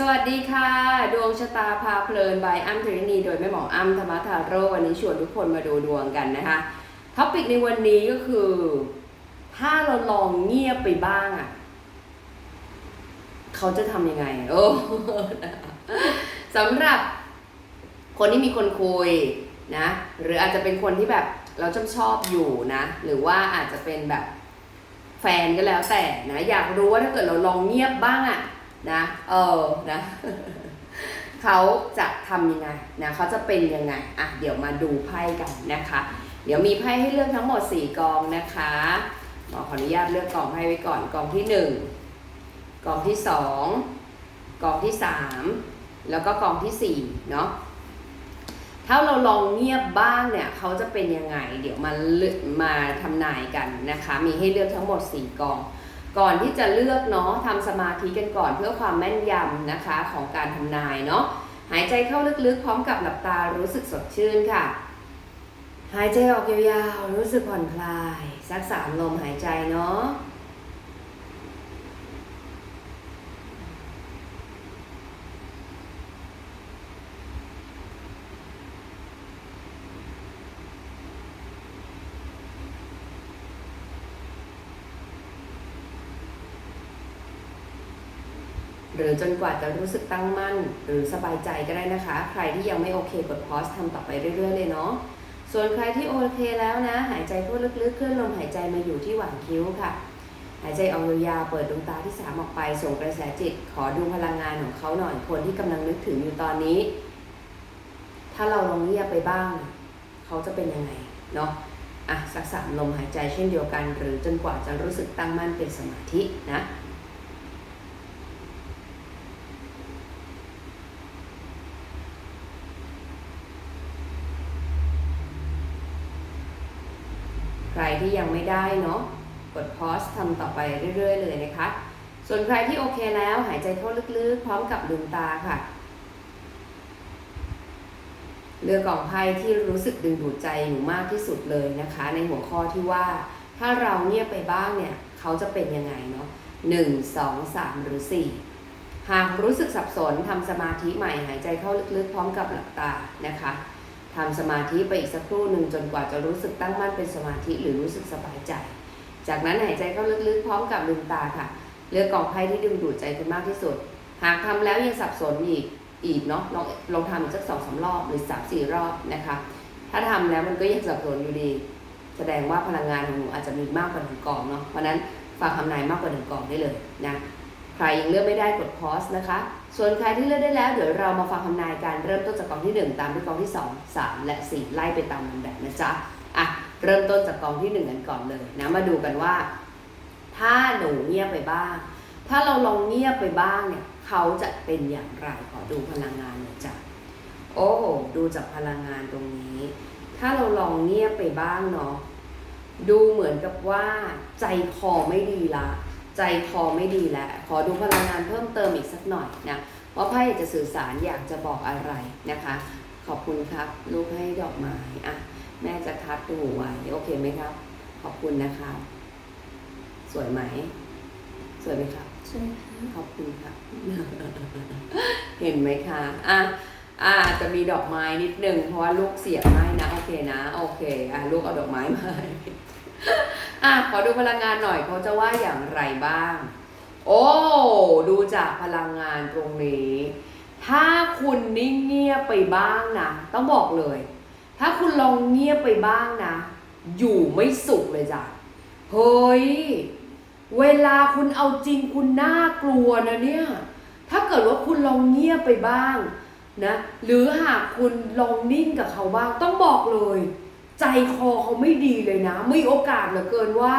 สวัสดีค่ะ ดวงชะตาพาเพลินบายอ้ำธรินีโดยแม่หมออ้ำธรรมทาโรวันนี้ชวนทุกคนมาดูดวงกันนะคะท็อปิกในวันนี้ก็คือ ถ้าเราลองเงียบไปบ้างอะ เขาจะทำยังไง โอ้สำหรับคนที่มีคนคุยนะ หรืออาจจะเป็นคนที่แบบเราชอบชอบอยู่นะ หรือว่าอาจจะเป็นแบบแฟนก็แล้วแต่นะ อยากรู้ว่าถ้าเกิดเราลองเงียบบ้างอะ นะเออนะเขาจะทำยังไงนะเขาจะเป็นยังไงอะเดี๋ยวมาดูไพ่กันนะคะ เดี๋ยวมีไพ่ให้เลือกทั้งหมด 4 กองนะคะหมอขออนุญาตเลือกกองไพ่ไว้ก่อนกองที่ 1กองที่ 2กองที่ 3 แล้วก็กองที่4เนาะถ้าเราลองเงียบบ้างเนี่ยเขาจะเป็นยังไง เดี๋ยวมาเลือกมาทำนายกันนะคะ มีให้เลือกทั้งหมด 4กอง ก่อนที่จะเลือกเนาะทำสมาธิกันก่อนเพื่อความแม่นยำนะคะของการทำนายเนาะหายใจเข้าลึกๆ พร้อมกับหลับตารู้สึกสดชื่นค่ะ หายใจออกยาวๆ รู้สึกผ่อนคลาย สักสามลมหายใจเนาะ หรือจนกว่าจะรู้สึกตั้งมั่น หรือสบายใจก็ได้นะคะ ใครที่ยังไม่โอเคกดพอสทำต่อไปเรื่อยๆเลยเนาะส่วนใครที่โอเคแล้วนะ หายใจเข้าลึกๆเคลื่อนลมหายใจมาอยู่ที่หว่างคิ้วค่ะ หายใจออกยาวเปิดดวงตาที่สามออกไปส่งกระแสจิต ขอดูพลังงานของเขาหน่อยคนที่กำลังนึกถึงอยู่ตอนนี้ ถ้าเราลองเงียบไปบ้าง เขาจะเป็นยังไงเนาะอะสักสามลมหายใจเช่นเดียวกัน หรือจนกว่าจะรู้สึกตั้งมั่นเป็นสมาธินะ ที่ยังไม่ได้เนาะกดพอสทำต่อไปเรื่อย ๆ เลยนะคะ ส่วนใครที่โอเคแล้วหายใจเข้าลึกๆ พร้อมกับลืมตาค่ะเลือกกล่องไพ่ที่รู้สึกดึงดูดใจอยู่มากที่สุดเลยนะคะ ในหัวข้อที่ว่า ถ้าเราเงียบไปบ้างเนี่ย เขาจะเป็นยังไงเนาะหนึ่งสองสามหรือสี่หากรู้สึกสับสนทำสมาธิใหม่หายใจเข้าลึกๆ พร้อมกับหลับตานะคะ ทำสมาธิไปอีกสักครู่หนึ่งจนกว่าจะรู้สึกตั้งมั่นเป็นสมาธิหรือรู้สึกสบายใจ จากนั้นหายใจเข้าลึกๆพร้อมกับลืมตาค่ะ เลือกกองไพ่ที่ดึงดูดใจคุณมากที่สุด หากทำแล้วยังสับสนอีกอีกเนาะลองลองทำอีกสักสองสารอบหรือสามสี่รอบนะคะ ถ้าทำแล้วมันก็ยังสับสนอยู่ดี แสดงว่าพลังงานของหนูอาจจะมีมากกว่าหนึ่งกองเนาะเพราะนั้นฝากคำนายมากกว่าหนึ่งกองได้เลยนะ ใครยังเลือกไม่ได้กดพอสนะคะ ส่วนใครที่เลือกได้แล้วเดี๋ยวเรามาฟังคำนายการเริ่มต้นจากกองที่หนึ่งตามด้วยกองที่สองสามและสี่ไล่ไปตามลำดับนะจ๊ะอะเริ่มต้นจากกองที่หนึ่งกันก่อนเลยนะมาดูกันว่า ถ้าหนูเงียบไปบ้าง ถ้าเราลองเงียบไปบ้างเนี่ยเขาจะเป็นอย่างไรขอดูพลังงานหน่อยจ้ะโอ้ดูจากพลังงานตรงนี้ ถ้าเราลองเงียบไปบ้างเนาะดูเหมือนกับว่าใจคอไม่ดีละ ใจคอไม่ดีแล้วขอดูพลังงานเพิ่มเติมอีกสักหน่อยนะว่าไพ่อยากจะสื่อสารอยากจะบอกอะไรนะคะ ขอบคุณครับ ลูกให้ดอกไม้อะแม่จะทัดดูไว้โอเคไหมครับ ขอบคุณนะครับ สวยไหม สวยไหมครับใช่ค่ะขอบคุณค่ะเห็นไหมคะอะอะอาจจะมีดอกไม้นิดนึงเพราะว่าลูกเสียบให้นะ โอเคนะ โอเค อะลูกเอาดอกไม้มาให้ อะขอดูพลังงานหน่อยเขาจะว่าอย่างไรบ้าง โอ้ดูจากพลังงานตรงนี้ ถ้าคุณนิ่งเงียบไปบ้างนะต้องบอกเลย ถ้าคุณลองเงียบไปบ้างนะ อยู่ไม่สุขเลยจ้ะเฮ้ยเวลาคุณเอาจริงคุณน่ากลัวนะเนี่ย ถ้าเกิดว่าคุณลองเงียบไปบ้างนะ หรือหากคุณลองนิ่งกับเขาบ้างต้องบอกเลย ใจคอเขาไม่ดีเลยนะ ไมีโอกาสเหลือเกินว่า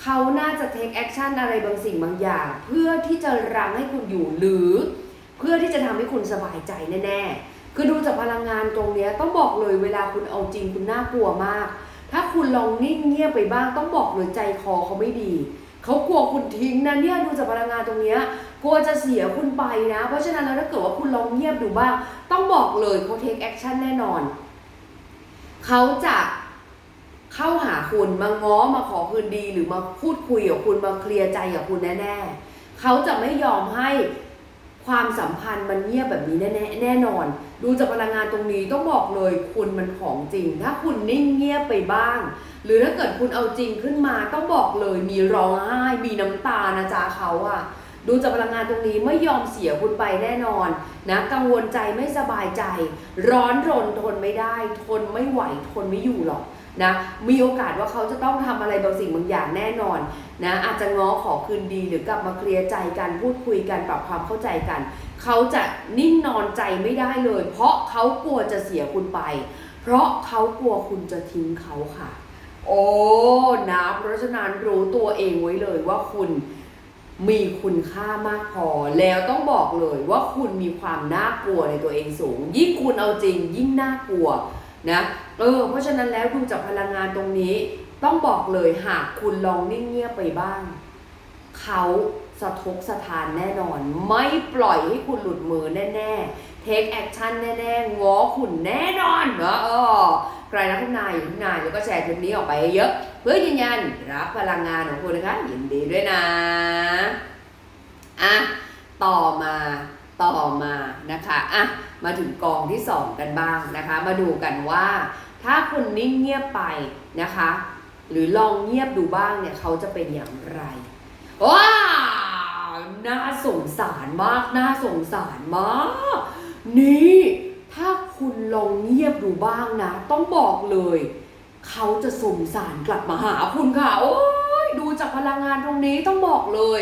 เขาน่าจะเทคแอคชั่นอะไรบางสิ่งบางอย่าง เพื่อที่จะรังให้คุณอยู่หรือ เพื่อที่จะทำให้คุณสบายใจแน่ๆ คือดูจากพลังงานตรงเนี้ยต้องบอกเลยเวลาคุณเอาจริงคุณน่ากลัวมาก ถ้าคุณลองนิ่งเงียบไปบ้างต้องบอกเลยใจคอเขาไม่ดีเขากลัวคุณทิ้งนะเนี่ยดูจากพลังงานตรงเนี้ยกลัวจะเสียคุณไปนะ เพราะฉะนั้นแล้วถ้าเกิดว่าคุณลองเงียบดูบ้าง ต้องบอกเลยเขาเทคแอคชั่นแน่นอน เขาจะเข้าหาคุณมาง้อมาขอคืนดีหรือมาพูดคุยกับคุณมาเคลียร์ใจกับคุณแน่ๆเขาจะไม่ยอมให้ความสัมพันธ์มันเงียบแบบนี้แน่ๆแน่นอน ดูจากพลังงานตรงนี้ต้องบอกเลยคุณมันของจริง ถ้าคุณนิ่งเงียบไปบ้าง หรือถ้าเกิดคุณเอาจริงขึ้นมาต้องบอกเลยมีร้องไห้มีน้ำตานะจ๊ะเขาอะ ดูจากพลังงานตรงนี้ไม่ยอมเสียคุณไปแน่นอนนะกังวลใจไม่สบายใจ ร้อนรนทนไม่ได้ ทนไม่ไหวทนไม่อยู่หรอกนะมีโอกาสว่าเขาจะต้องทำอะไรบางสิ่งบางอย่างแน่นอนนะอาจจะง้อขอคืนดีหรือกลับมาเคลียร์ใจกันพูดคุยกันปรับความเข้าใจกัน เขาจะนิ่งนอนใจไม่ได้เลย เพราะเขากลัวจะเสียคุณไป เพราะเขากลัวคุณจะทิ้งเขาค่ะ โอ้นะเพราะฉะนั้นรู้ตัวเองไว้เลยว่าคุณ มีคุณค่ามากพอ แล้วต้องบอกเลยว่าคุณมีความน่ากลัวในตัวเองสูง ยิ่งคุณเอาจริงยิ่งน่ากลัวนะเออเพราะฉะนั้นแล้วดูจากพลังงานตรงนี้ ต้องบอกเลยหากคุณลองนิ่งเงียบไปบ้าง เขาสะทกสะทานแน่นอน ไม่ปล่อยให้คุณหลุดมือแน่ๆ เทคแอคชั่นแน่ๆง้อคุณแน่นอนนะเออ ใครรักคุณนายอยู่ที่นายแล้วก็แชร์คลิปนี้ออกไปเยอะเพื่อยืนยันรับพลังงานของคุณนะคะยินดีด้วยนะอะต่อมาต่อมานะคะอะมาถึงกองที่สองกันบ้างนะคะ มาดูกันว่า ถ้าคุณนิ่งเงียบไปนะคะ หรือลองเงียบดูบ้างเนี่ยเขาจะเป็นอย่างไรว้าน่าสงสารมากน่าสงสารมาก นี่ ถ้าคุณลองเงียบดูบ้างนะ ต้องบอกเลย เขาจะสงสารกลับมาหาคุณค่ะ โอ้ยดูจากพลังงานตรงนี้ต้องบอกเลย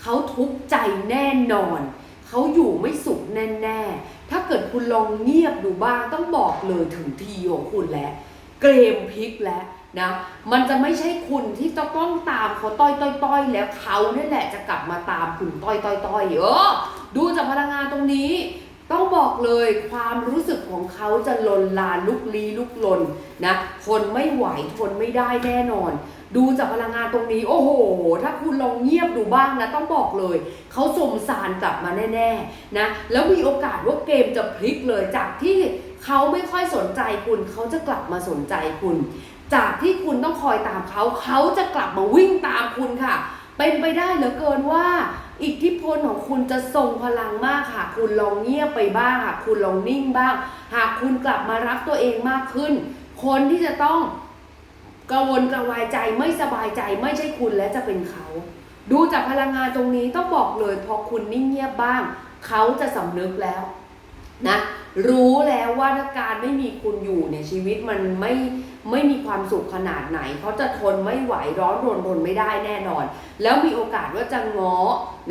เขาทุกข์ใจแน่นอน เขาอยู่ไม่สุขแน่ๆ ถ้าเกิดคุณลองเงียบดูบ้างต้องบอกเลยถึงทีของคุณแล้วเกมพลิกแล้วนะ มันจะไม่ใช่คุณที่จะต้องตามเขาต้อยต้อยต้อยแล้วเขาเนี่ยแหละจะกลับมาตามคุณต้อยต้อยต้อยเออดูจากพลังงานตรงนี้ ต้องบอกเลยความรู้สึกของเขาจะลนลานลุกลี้ลุกลนนะทนไม่ไหวทนไม่ได้แน่นอน ดูจากพลังงานตรงนี้ โอ้โห ถ้าคุณลองเงียบดูบ้างนะต้องบอกเลย เขาสมสารกลับมาแน่ๆนะแล้วมีโอกาสว่าเกมจะพลิกเลยจากที่เขาไม่ค่อยสนใจคุณ เขาจะกลับมาสนใจคุณ จากที่คุณต้องคอยตามเขาเขาจะกลับมาวิ่งตามคุณค่ะ เป็นไปได้เหลือเกินว่า อิทธิพลของคุณจะทรงพลังมากค่ะ คุณลองเงียบไปบ้างค่ะคุณลองนิ่งบ้าง หากคุณกลับมารักตัวเองมากขึ้น คนที่จะต้องกังวลกระวายใจไม่สบายใจไม่ใช่คุณและจะเป็นเขา ดูจากพลังงานตรงนี้ต้องบอกเลยพอคุณนิ่งเงียบบ้าง เขาจะสำนึกแล้วนะ รู้แล้วว่าถ้าการไม่มีคุณอยู่เนี่ยชีวิตมันไม่ไม่มีความสุขขนาดไหนเขาจะทนไม่ไหวร้อนรนทนไม่ได้แน่นอน แล้วมีโอกาสว่าจะง้อ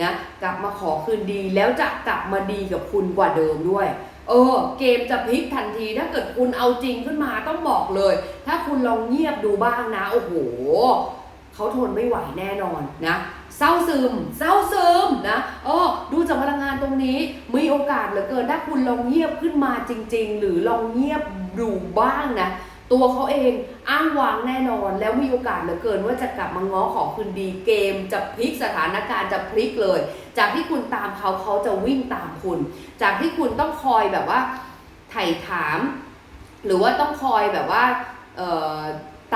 นะกลับมาขอคืนดีแล้วจะกลับมาดีกับคุณกว่าเดิมด้วย เออ เกมจะพลิกทันทีถ้าเกิดคุณเอาจริงขึ้นมาต้องบอกเลย ถ้าคุณลองเงียบดูบ้างนะ โอ้โหเขาทนไม่ไหวแน่นอนนะ เศร้าซึม เศร้าซึมนะเออดูจากพลังงานตรงนี้มีโอกาสเหลือเกินถ้าคุณลองเงียบขึ้นมาจริง ๆ หรือลองเงียบดูบ้างนะตัวเขาเองอ้างวางแน่นอนแล้วมีโอกาสเหลือเกินว่าจะกลับมาง้อขอคืนดีเกม จะพลิกสถานการณ์จะพลิกเลย จากที่คุณตามเขาเขาจะวิ่งตามคุณ จากที่คุณต้องคอยแบบว่าไถ่ถาม หรือว่าต้องคอยแบบว่าเอ่อ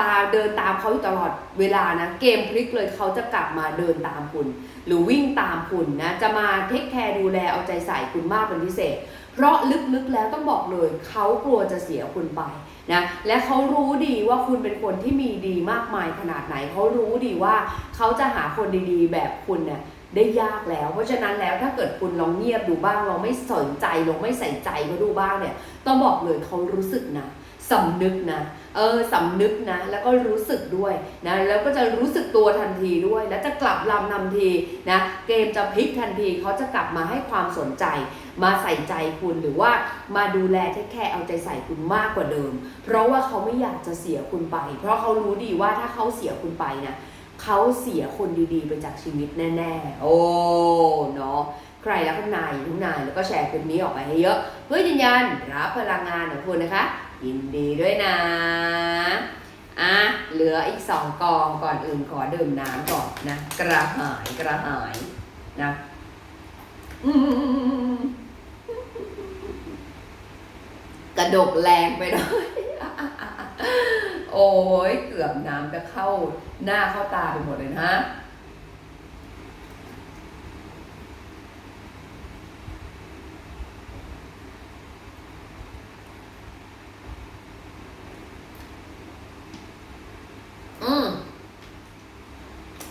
ตาเดินตามเขาอยู่ตลอดเวลานะ เกมพลิกเลยเขาจะกลับมาเดินตามคุณ หรือวิ่งตามคุณนะ จะมาเทคแคร์ดูแลเอาใจใส่คุณมากเป็นพิเศษ เพราะลึกๆแล้วต้องบอกเลยเขากลัวจะเสียคุณไปนะและเขารู้ดีว่าคุณเป็นคนที่มีดีมากมายขนาดไหน เขารู้ดีว่าเขาจะหาคนดีๆ แบบคุณเนี่ยได้ยากแล้ว เพราะฉะนั้นแล้วถ้าเกิดคุณลองเงียบดูบ้างลองไม่สนใจลองไม่ใส่ใจเขาดูบ้างเนี่ย ต้องบอกเลยเขารู้สึกนะ สำนึกนะเออสำนึกนะ แล้วก็รู้สึกด้วยนะแล้วก็จะรู้สึกตัวทันทีด้วย แล้วจะกลับลำนำทีนะเกมจะพลิกทันทีเขาจะกลับมาให้ความสนใจ มาใส่ใจคุณหรือว่ามาดูแลเทคแคร์เอาใจใส่คุณมากกว่าเดิม เพราะว่าเขาไม่อยากจะเสียคุณไป เพราะเขารู้ดีว่าถ้าเขาเสียคุณไปนะเขาเสียคนดีๆ ไปจากชีวิตแน่ๆ โอ้เนาะใครรักคุณนายทุกนายแล้วก็แชร์คลิปนี้ออกไปให้เยอะ เพื่อยืนยันรับพลังงานของคุณนะคะ ยินดีด้วยนะอะเหลืออีกสองกองก่อนอื่นขอดื่มน้ำก่อนนะ กระหายกระหายนะกระดกแรงไปหน่อยโอ้ยเกือบน้ำจะเข้าหน้าเข้าตาไปหมดเลยนะ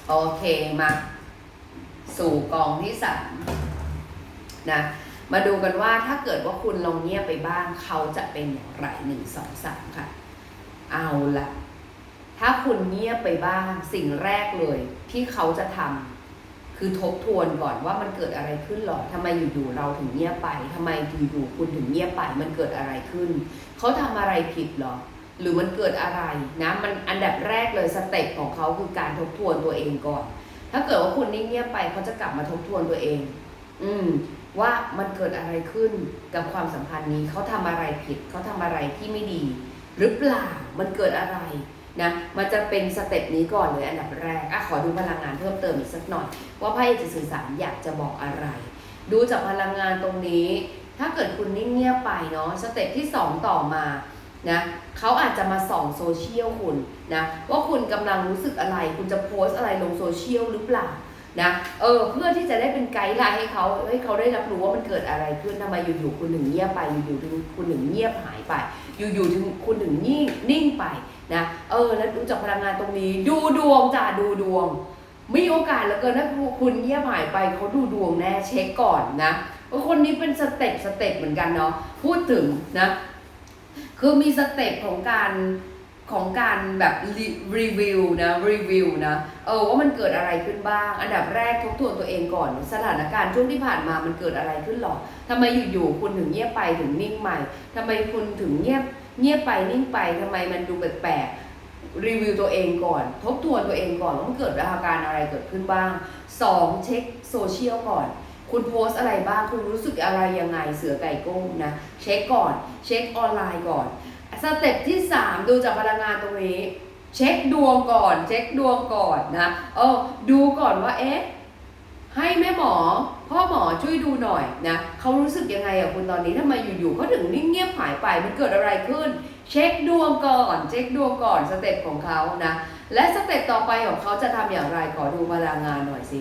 โอเคมา สู่กองที่สามนะมาดูกันว่าถ้าเกิดว่าคุณลองเงียบไปบ้างเขาจะเป็นอย่างไรหนึ่งสองสามค่ะ เอาละถ้าคุณเงียบไปบ้างสิ่งแรกเลยที่เขาจะทำคือทบทวนก่อนว่ามันเกิดอะไรขึ้นหรอทำไมอยู่ๆเราถึงเงียบไปทำไมอยู่ๆคุณถึงเงียบไป มันเกิดอะไรขึ้น เขาทำอะไรผิดหรอ หรือมันเกิดอะไรนะมันอันดับแรกเลยสเต็ปของเขาคือการทบทวนตัวเองก่อน ถ้าเกิดว่าคุณนิ่งเงียบไปเขาจะกลับมาทบทวนตัวเอง อืม ว่ามันเกิดอะไรขึ้นกับความสัมพันธ์นี้เขาทำอะไรผิดเขาทำอะไรที่ไม่ดี หรือเปล่ามันเกิดอะไรนะมันจะเป็นสเต็ปนี้ก่อนเลยอันดับแรกอะขอดูพลังงานเพิ่มเติมอีกสักหน่อย ว่าไพ่จะสื่อสารอยากจะบอกอะไร ดูจากพลังงานตรงนี้ ถ้าเกิดคุณนิ่งเงียบไปเนาะสเต็ปที่สองต่อมา นะเขาอาจจะมาส่องโซเชียลคุณนะว่าคุณกำลังรู้สึกอะไร คุณจะโพสอะไรลงโซเชียลหรือเปล่านะเออเพื่อที่จะได้เป็นไกด์ไลน์ให้เขาให้เขาได้รับรู้ว่ามันเกิดอะไรขึ้นทำไมอยู่ๆคุณถึงเงียบไป อยู่ๆถึงคุณถึงเงียบหายไป อยู่ๆถึงคุณถึงนิ่งนิ่งไปนะเออแล้วดูจากพลังงานตรงนี้ ดูดวงจ้าดูดวงมีโอกาสเหลือเกินถ้าคุณเงียบหายไปเขาดูดวงแน่เช็คก่อนนะว่าคนนี้เป็นสเต็ปสเต็ปเหมือนกันเนาะพูดถึงนะ คือมีสเต็ปของการของการแบบรีวิวนะรีวิวนะเออว่ามันเกิดอะไรขึ้นบ้าง อันดับแรกทบทวนตัวเองก่อน สถานการณ์ช่วงที่ผ่านมามันเกิดอะไรขึ้นหรอทำไมอยู่ๆคุณถึงเงียบไปถึงนิ่งใหม่ทำไมคุณถึงเงียบเงียบไปนิ่งไปทำไมมันดูแปลกๆรีวิวตัวเองก่อน ทบทวนตัวเองก่อนว่ามันเกิดอาการอะไรเกิดขึ้นบ้างสองเช็คโซเชียลก่อน คุณโพสอะไรบ้าง คุณรู้สึกอะไรยังไงเสือไก่ก้มนะ เช็คก่อน เช็คออนไลน์ก่อน สเต็ปที่ 3 ดูจากพลังงานตรงนี้ เช็คดวงก่อน เช็คดวงก่อนนะ เออ ดูก่อนว่า เอ๊ะ ให้แม่หมอ พ่อหมอช่วยดูหน่อยนะ เขารู้สึกยังไงอะคุณตอนนี้ทำไมอยู่ๆเขาถึงนิ่งเงียบหายไป มันเกิดอะไรขึ้น เช็คดวงก่อน เช็คดวงก่อนสเต็ปของเขานะ และสเต็ปต่อไปของเขาจะทำอย่างไร ขอดูพลังงานหน่อยสิ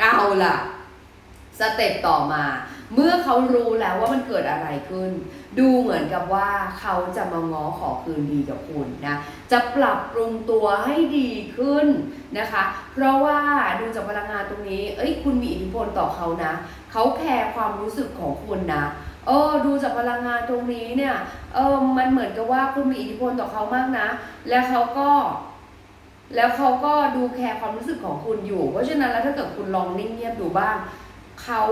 เอาล่ะ สเต็ปต่อมา เมื่อเขารู้แล้วว่ามันเกิดอะไรขึ้น ดูเหมือนกับว่าเขาจะมาง้อขอคืนดีกับคุณนะ จะปรับปรุงตัวให้ดีขึ้นนะคะ เพราะว่าดูจากพลังงานตรงนี้ เอ้ยคุณมีอิทธิพลต่อเขานะ เขาแคร์ความรู้สึกของคุณนะเออดูจากพลังงานตรงนี้เนี่ยเออมันเหมือนกับว่าคุณมีอิทธิพลต่อเขามากนะ และเขาก็ แล้วเขาก็ดูแคร์ความรู้สึกของคุณอยู่ เพราะฉะนั้นแล้วถ้าเกิดคุณลองนิ่งเงียบดูบ้าง เขา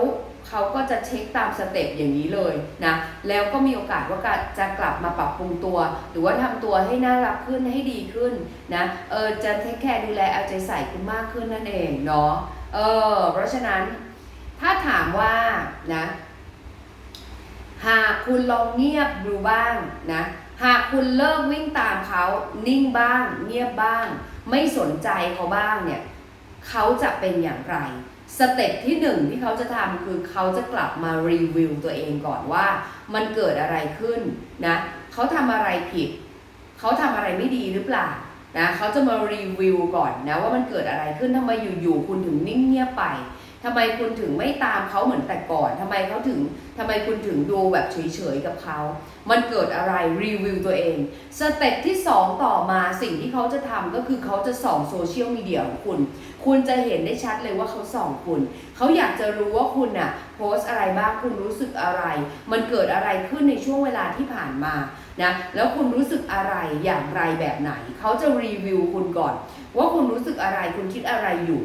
เขาก็จะเช็คตามสเต็ปอย่างนี้เลยนะ แล้วก็มีโอกาสว่าจะกลับมาปรับปรุงตัว หรือว่าทำตัวให้น่ารักขึ้นให้ดีขึ้นนะ เออจะเทคแคร์ดูแลเอาใจใส่คุณมากขึ้นนั่นเองเนาะ เออ เพราะฉะนั้นถ้าถามว่านะ หากคุณลองเงียบดูบ้างนะ หากคุณเลิกวิ่งตามเขานิ่งบ้าง เงียบบ้าง ไม่สนใจเขาบ้างเนี่ย เขาจะเป็นอย่างไร สเต็ปที่หนึ่งที่เขาจะทำคือเขาจะกลับมารีวิวตัวเองก่อนว่า มันเกิดอะไรขึ้นนะเขาทำอะไรผิด เขาทำอะไรไม่ดีหรือเปล่านะเขาจะมารีวิวก่อนนะว่ามันเกิดอะไรขึ้นทำไมอยู่ๆคุณถึงนิ่งเงียบไปทำไมคุณถึงไม่ตามเขาเหมือนแต่ก่อนทำไมเขาถึงทำไมคุณถึงดูแบบเฉยๆกับเขา มันเกิดอะไรรีวิวตัวเอง สเต็ปที่ 2 ต่อมาสิ่งที่เขาจะทำก็คือเขาจะส่องโซเชียลมีเดียของคุณ คุณจะเห็นได้ชัดเลยว่าเขาส่องคุณ เขาอยากจะรู้ว่าคุณน่ะโพสอะไรบ้างคุณรู้สึกอะไร มันเกิดอะไรขึ้นในช่วงเวลาที่ผ่านมานะแล้วคุณรู้สึกอะไรอย่างไรแบบไหน เขาจะรีวิวคุณก่อน ว่าคุณรู้สึกอะไรคุณคิดอะไรอยู่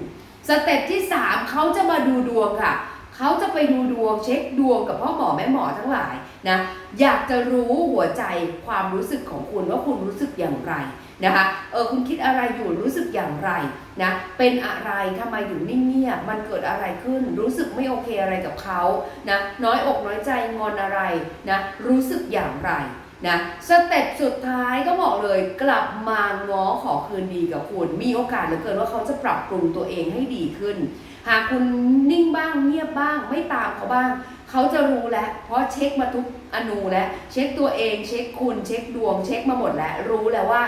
สเต็ปที่ 3 เขาจะมาดูดวงค่ะเขาจะไปดูดวงเช็คดวงกับพ่อหมอแม่หมอทั้งหลายนะอยากจะรู้หัวใจความรู้สึกของคุณว่าคุณรู้สึกอย่างไร นะคะเออคุณคิดอะไรอยู่รู้สึกอย่างไรนะเป็นอะไรทำไมอยู่นิ่งเงียบมันเกิดอะไรขึ้น รู้สึกไม่โอเคอะไรกับเขานะน้อยอกน้อยใจงอนอะไรนะรู้สึกอย่างไรนะสเต็ปสุดท้ายก็บอกเลยกลับมาง้อขอคืนดีกับคุณ มีโอกาสเหลือเกินว่าเขาจะปรับปรุงตัวเองให้ดีขึ้น หากคุณนิ่งบ้างเงียบบ้าง ไม่ตามเขาบ้าง เขาจะรู้แล้ว เพราะเช็คมาทุกอนูแล้วเช็คตัวเอง เช็คคุณเช็คดวง เช็คมาหมดแล้วรู้แล้วว่า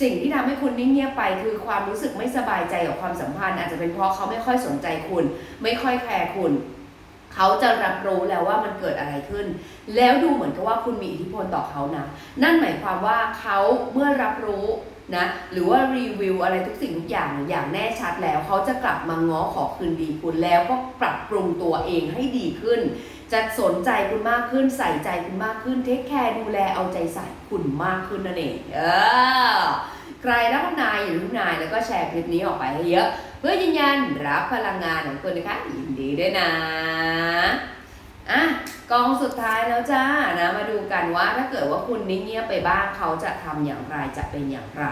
สิ่งที่ทำให้คุณนิ่งเงียบไปคือความรู้สึกไม่สบายใจกับความสัมพันธ์ อาจจะเป็นเพราะเขาไม่ค่อยสนใจคุณ ไม่ค่อยแคร์คุณ เขาจะรับรู้แล้วว่ามันเกิดอะไรขึ้น แล้วดูเหมือนกับว่าคุณมีอิทธิพลต่อเขานะ นั่นหมายความว่าเขาเมื่อรับรู้นะหรือว่ารีวิวอะไรทุกสิ่งทุกอย่างอย่างแน่ชัดแล้ว เขาจะกลับมาง้อขอคืนดีคุณแล้วก็ปรับปรุงตัวเองให้ดีขึ้น จะสนใจคุณมากขึ้นใส่ใจคุณมากขึ้นเทคแคร์ดูแลเอาใจใส่คุณมากขึ้นนั่นเองเออใครรับนายอย่าลืมนายแล้วก็แชร์คลิปนี้ออกไปให้เยอะเพื่อยืนยันรับพลังงานของคุณนะคะยินดีด้วยนะอะกองสุดท้ายแล้วจ้านะมาดูกันว่าถ้าเกิดว่าคุณนิ่งเงียบไปบ้างเขาจะทำอย่างไรจะเป็นอย่างไร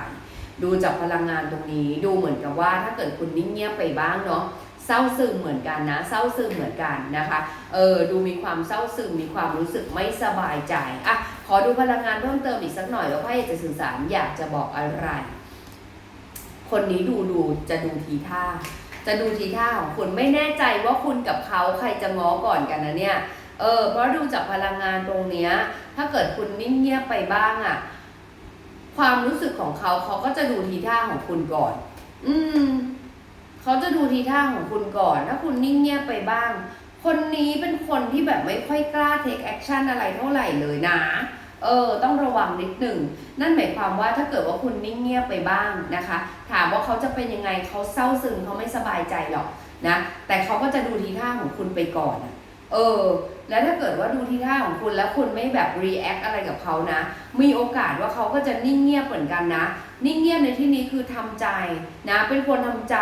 ดูจากพลังงานตรงนี้ดูเหมือนกับว่าถ้าเกิดคุณนิ่งเงียบไปบ้างเนาะ เศร้าซึมเหมือนกันนะ เศร้าซึมเหมือนกันนะคะ เออ ดูมีความเศร้าซึม มีความรู้สึกไม่สบายใจ อะ ขอดูพลังงานเพิ่มเติมอีกสักหน่อยแล้วไพ่จะสื่อสารอยากจะบอกอะไร คนนี้ดูดูจะดูทีท่า จะดูทีท่าของคุณไม่แน่ใจว่าคุณกับเขาใครจะง้อก่อนกันนะเนี่ย เออ เพราะดูจากพลังงานตรงเนี้ย ถ้าเกิดคุณนิ่งเงียบไปบ้างอะความรู้สึกของเขาเขาก็จะดูทีท่าของคุณก่อน อืม เขาจะดูทีท่าของคุณก่อน ถ้าคุณนิ่งเงียบไปบ้าง คนนี้เป็นคนที่แบบไม่ค่อยกล้าเทคแอคชั่นอะไรเท่าไหร่เลยนะ เออ ต้องระวังนิดหนึ่ง นั่นหมายความว่าถ้าเกิดว่าคุณนิ่งเงียบไปบ้างนะคะ ถามว่าเขาจะเป็นยังไงเขาเศร้าซึมเขาไม่สบายใจหรอกนะ แต่เขาก็จะดูทีท่าของคุณไปก่อน เออ แล้วถ้าเกิดว่าดูที่ท่าของคุณแล้วคุณไม่แบบ react อะไรกับเขานะ มีโอกาสว่าเขาก็จะนิ่งเงียบเหมือนกันนะ นิ่งเงียบในที่นี้คือทำใจนะ เป็นคนทำใจ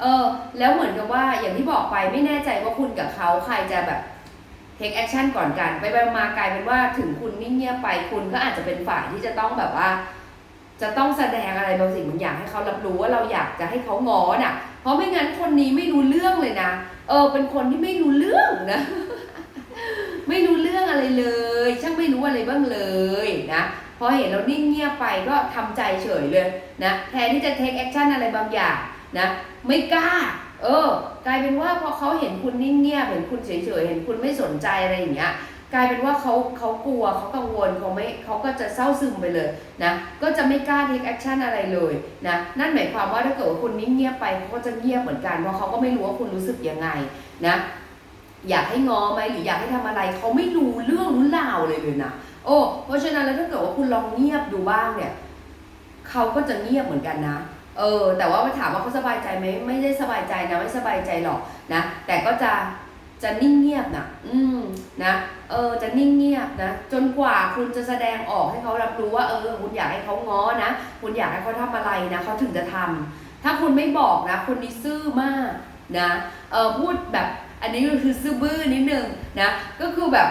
เออ แล้วเหมือนกับว่าอย่างที่บอกไปไม่แน่ใจว่าคุณกับเขาใครจะแบบ take action ก่อนกัน ไปไปมากลายเป็นว่าถึงคุณนิ่งเงียบไปคุณก็อาจจะเป็นฝ่ายที่จะต้องแบบว่า จะต้องแสดงอะไรบางสิ่งบางอย่างให้เขารับรู้ว่าเราอยากจะให้เขางอน่ะ เพราะไม่งั้นคนนี้ไม่รู้เรื่องเลยนะ เออ เป็นคนที่ไม่รู้เรื่องนะ ไม่รู้เรื่องอะไรเลย ช่างไม่รู้อะไรบ้างเลยนะพอเห็นเรานิ่งเงียบไปก็ทำใจเฉยเลยนะแทนที่จะ take action อะไรบางอย่างนะไม่กล้า เออ กลายเป็นว่าพอเขาเห็นคุณนิ่งเงียบเห็นคุณเฉยเฉยเห็นคุณไม่สนใจอะไรอย่างเงี้ยกลายเป็นว่าเขาเขากลัวเขากังวลเขาไม่เขาก็จะเศร้าซึมไปเลยนะก็จะไม่กล้า take action อะไรเลยนะนั่นหมายความว่าถ้าเกิดว่าคุณนิ่งเงียบไปเขาก็จะเงียบเหมือนกันเพราะเขาก็ไม่รู้ว่าคุณรู้สึกยังไงนะ อยากให้ง้อไหมหรืออยากให้ทำอะไรเขาไม่รู้เรื่องรู้ราวเลยเลยนะโอ้เพราะฉะนั้นแล้วถ้าเกิดว่าคุณลองเงียบดูบ้างเนี่ยเขาก็จะเงียบเหมือนกันนะเออแต่ว่าถามว่าเขาสบายใจไหมไม่ได้สบายใจนะไม่สบายใจหรอกนะแต่ก็จะจะนิ่งเงียบนะอืมนะเออจะนิ่งเงียบนะจนกว่าคุณจะแสดงออกให้เขารับรู้ว่าเออคุณอยากให้เขาง้อนะคุณอยากให้เขาทำอะไรนะเขาถึงจะทำถ้าคุณไม่บอกนะคนนี้ซื่อมากนะเออพูดแบบ อันนี้ก็คือซื่อบื้อนิดนึงนะก็คือแบบ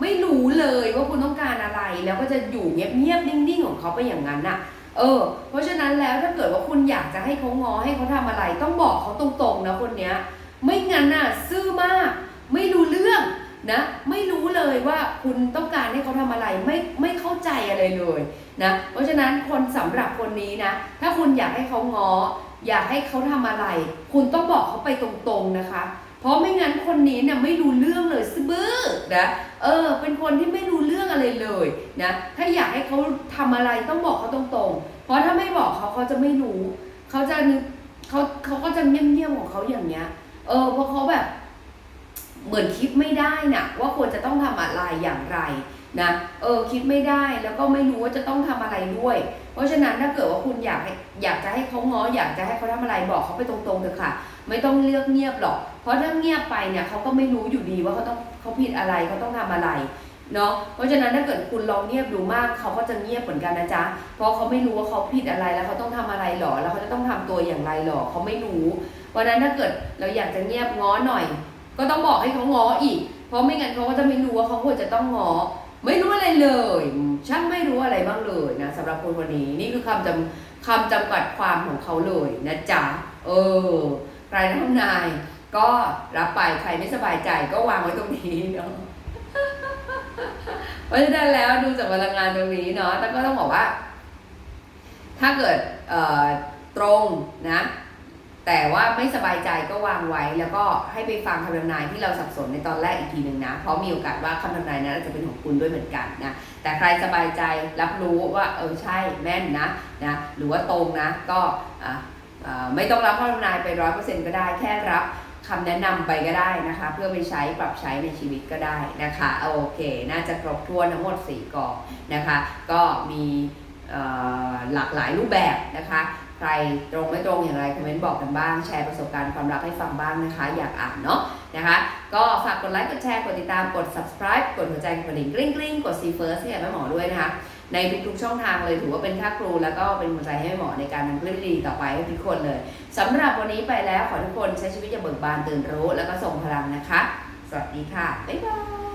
ไม่รู้เลยว่าคุณต้องการอะไรแล้วก็จะอยู่เงียบๆนิ่งๆของเขาไปอย่างนั้นน่ะเออ เพราะฉะนั้นแล้วถ้าเกิดว่าคุณอยากจะให้เขางอให้เขาทำอะไร ต้องบอกเขาตรงๆนะคนเนี้ย ไม่งั้นน่ะซื่อมาก ไม่รู้เรื่องนะไม่รู้เลยว่าคุณต้องการให้เขาทำอะไรไม่ไม่เข้าใจอะไรเลยนะเพราะฉะนั้นคนสำหรับคนนี้นะถ้าคุณอยากให้เขางอ อยากให้เขาทำอะไร คุณต้องบอกเขาไปตรงๆนะคะ เพราะไม่งั้นคนนี้เนี่ยไม่รู้เรื่องเลยซบื้อนะเออ เป็นคนที่ไม่รู้เรื่องอะไรเลยนะถ้าอยากให้เขาทำอะไรต้องบอกเขาตรงๆ เพราะถ้าไม่บอกเขาเขาจะไม่รู้ เขาจะนึกเขาเขาก็จะเงียบๆของเขาอย่างเนี้ย เออเพราะเขาแบบ เหมือนคิดไม่ได้น่ะ ว่าควรจะต้องทำอะไรอย่างไร นะเออคิดไม่ได้แล้วก็ไม่รู้ว่าจะต้องทำอะไรด้วย เพราะฉะนั้นถ้าเกิดว่าคุณอยากอยากจะให้เขาง้ออยากจะให้เขาทำอะไรบอกเขาไปตรงๆเถอะค่ะ ไม่ต้องเลือกเงียบหรอก เพราะถ้าเงียบไปเนี่ยเขาก็ไม่รู้อยู่ดีว่าเขาต้องเขาผิดอะไรเขาต้องทำอะไรเนาะเพราะฉะนั้นถ้าเกิดคุณลองเงียบดูมากเขาก็จะเงียบเหมือนกันนะจ๊ะเพราะเขาไม่รู้ว่าเขาผิดอะไรแล้วเขาต้องทำอะไรหรอ แล้วเขาจะต้องทำตัวอย่างไรหรอเขาไม่รู้เพราะนั้นถ้าเกิดเราอยากจะเงียบง้อหน่อย ก็ต้องบอกให้เขาง้ออีก เพราะไม่งั้นเขาก็จะไม่รู้ว่าเขาควรจะต้องง้อ ไม่รู้อะไรเลยช่างไม่รู้อะไรบ้างเลยนะสำหรับคนคนนี้นี่คือคำจำคำจำกัดความของเขาเลยนะจ๊ะเออใครทำนาย ก็รับไปใครไม่สบายใจก็วางไว้ตรงนี้เนาะเพราะฉะนั้นแล้วดูจากพลังงานตรงนี้เนาะแต่ก็ต้องบอกว่า ถ้าเกิดตรงนะ แต่ว่าไม่สบายใจก็วางไว้ แล้วก็ให้ไปฟังคำทำนายที่เราสับสนในตอนแรกอีกทีหนึ่งนะ เพราะมีโอกาสว่าคำทำนายนั้นอาจจะเป็นของคุณด้วยเหมือนกันนะแต่ใครสบายใจรับรู้ว่าเออใช่แม่นนะนะหรือว่าตรงนะก็อ่าไม่ต้องรับคำทำนายไปร้อยเปอร์เซ็นต์ก็ได้แค่รับคำแนะนำไปก็ได้นะคะ เพื่อไปใช้ปรับใช้ในชีวิตก็ได้นะคะโอเค น่าจะครบถ้วนทั้งหมด4กองนะคะ ก็มีหลากหลายรูปแบบนะคะ ใครตรงไม่ตรงอย่างไรคอมเมนต์บอกกันบ้างแชร์ประสบการณ์ความรักให้ฟังบ้างนะคะ อยากอ่านเนาะนะคะ ก็ฝากกดไลค์กดแชร์กดติดตามกด subscribe กดหัวใจกดดิ่งกริ๊งกริ๊งกด see first ให้แม่หมอด้วยนะคะ ในทุกๆช่องทางเลยถือว่าเป็นค่าครู แล้วก็เป็นหัวใจให้แม่หมอในการทำคลิปดีๆต่อไปให้ทุกคนเลยสำหรับวันนี้ไปแล้วขอทุกคนใช้ชีวิตอย่างเบิกบานตื่นรู้ แล้วก็ส่งพลังนะคะ สวัสดีค่ะบ๊ายบาย